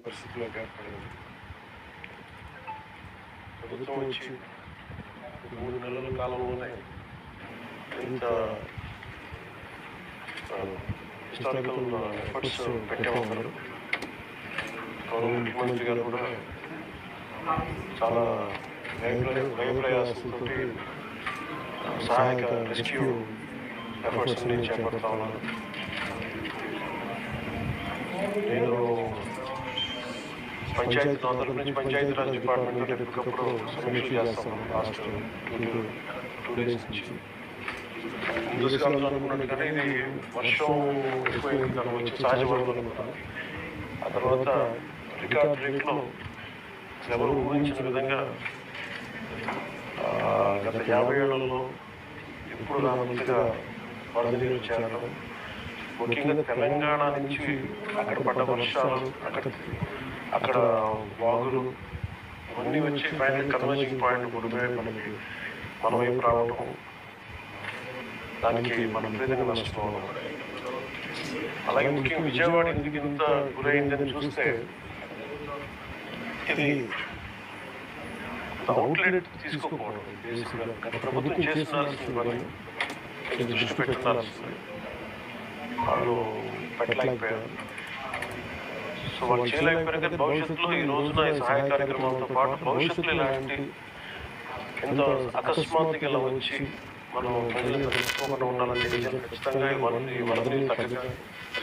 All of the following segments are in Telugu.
పరిస్థితిలోకి ఏర్పడింది ప్రభుత్వం వచ్చి మూడు నెలల కాలంలోనే ఇంత హిస్టారికల్ ఎఫర్ట్స్ పెట్టామన్నారు గౌరవ ముఖ్యమంత్రి గారు కూడా చాలా భయ భయప్రయాసంతో సహాయక రెస్క్యూ ఎఫర్ట్స్ని చేపడతా ఉన్నారు నేను పంచాయతీ తరపు నుంచి పంచాయతీ రాజ్ డిపార్ట్మెంట్ ఎప్పటికప్పుడు సమీక్షలు చేస్తాను లాస్ట్ టూ డేస్ నుంచి ముందుగా అనుకున్నట్టుగానే ఇది వర్షం ఎక్కువైంది దాని వచ్చి సహజ వరదలు ఆ తర్వాత రికార్డ్ రేట్లో ఎవరు ఊహించిన విధంగా గత యాభై ఏళ్ళలో ఎప్పుడు రానంతగా వరద నీరు చేరడం ముఖ్యంగా తెలంగాణ నుంచి అక్కడ పడ్డ వర్షాలు అక్కడ అక్కడ వాగులు ఇవన్నీ వచ్చి ఫైనల్ కన్వర్జింగ్ పాయింట్ గుడిమే మనకి మన వైపు రావడం దానికి మనం విధంగా నష్టపోవడం అలాగే ముఖ్యంగా విజయవాడ ఎందుకు ఇంత గురైందని చూస్తే ఇది అవుట్లెట్ తీసుకోకపోవడం గత ప్రభుత్వం పని ఇది దృష్టి పెట్టాల్సింది వాళ్ళు పెట్టలేకపోయారు. సో వాళ్ళు చేయలేకపోయారు భవిష్యత్తులో ఈ రోజున ఈ సహాయ కార్యక్రమాలతో పాటు భవిష్యత్తులో ఇలాంటి ఎంతో అకస్మాత్తుగా ఇలా వచ్చి మనం ప్రజలకు తెలుసుకోకుండా ఉండాలని ఖచ్చితంగా ఈ వరద ఈ వరదని తగ్గగా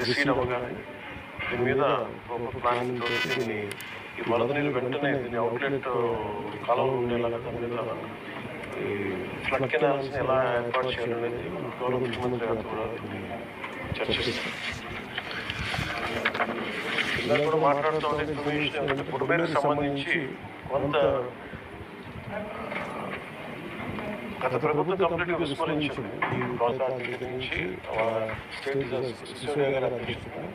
రిసీవ్ అవ్వగానే దీని మీద ఒక ప్లానింగ్ దీన్ని ఈ వరద నీళ్ళు వెంటనే దీన్ని అవుట్లెట్ కాలంలో ఉండేలాగా దాని మీద ఈ ఫ్లడ్ కెనాల్స్ ఎలా ఏర్పాటు చేయాలనేది గౌరవ ముఖ్యమంత్రి గారు కూడా దీన్ని చర్చిస్తారు కూడా మాట్లాడుతూ ఉండే ఇన్ఫర్మేషన్ ఏంటంటే సంబంధించి కొంత గత ప్రభుత్వం కంప్లీట్ విస్మరించింది నుంచి స్టేట్ సిసోడియా గారి అధ్యక్షతన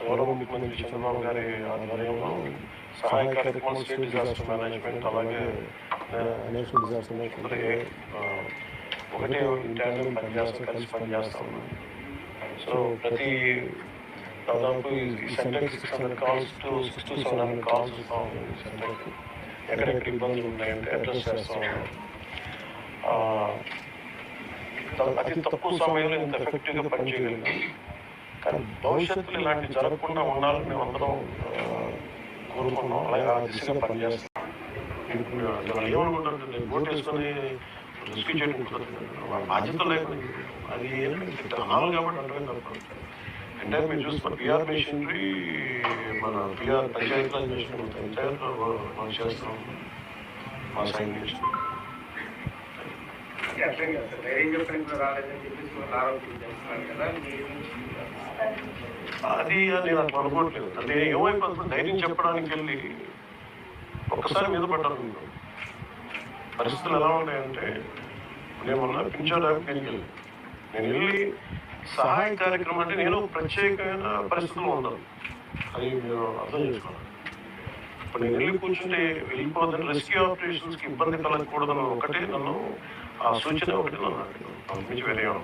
గౌరవ ముఖ్యమంత్రి చంద్రబాబు గారి ఆధ్వర్యంలో సహాయ కార్యక్రమం స్టేట్ డిజాస్టర్ మేనేజ్మెంట్ అలాగే నేషనల్ డిజాస్టర్ మేనేజ్మెంట్ ఒకటే ఇంటర్నల్ పనిచేస్తాం కలిసి పనిచేస్తాం సో ప్రతి దాదాపు ఈ సెంటర్కి six hundred calls to six to seven hundred calls వస్తూ ఈ సెంటర్కి ఎక్కడెక్కడ ఇబ్బందులు ఉన్నాయంటే అడ్రస్ చేస్తూ. ఆ, అతి తక్కువ సమయంలో ఇంత ఎఫెక్టివ్గా పనిచేయగలిగాం కానీ భవిష్యత్తులో ఇలాంటి జరగకుండా ఉండాలని మేము అందరం కోరుకున్నాం. అలాగే ఆ దిశగా పనిచేస్తాం. ఇప్పుడు వాళ్ళు ఏమనుకుంటారు ఓటు వేసుకొని చేయడం. వాళ్ళ బాధ్యత లేకుండా అది ఏంటంటే అనాలి కాబట్టి అంటే మీరు చూస్తున్న పిఆర్ మిషనరీ మన పిఆర్ పంచాయతీరాజ్ మిషన్ పంచాయతీలో మనం మా సైన్ నుంచి అది నేను నాకు అనుకోవట్లేదు. అంటే ఏమైపోతుంది ధైర్యం చెప్పడానికి వెళ్ళి ఒక్కసారి మీద పడ్డాను పరిస్థితులు ఎలా ఉన్నాయంటే నేమన్నా పింఛన్ నేను వెళ్ళి నేను వెళ్ళి సహాయ కార్యక్రమం అంటే నేను ప్రత్యేకమైన పరిస్థితుల్లో ఉన్నాను అది మీరు అర్థం చేసుకోవాలి. ఇప్పుడు నేను వెళ్ళి కూర్చుంటే వెళ్ళిపోదని రెస్క్యూ ఆపరేషన్స్కి ఇబ్బంది కలగకూడదని ఒకటే నన్ను ఆ సూచన ఒకటి నన్ను అడిగాను. అంతకు మించి వేరే ఏమీ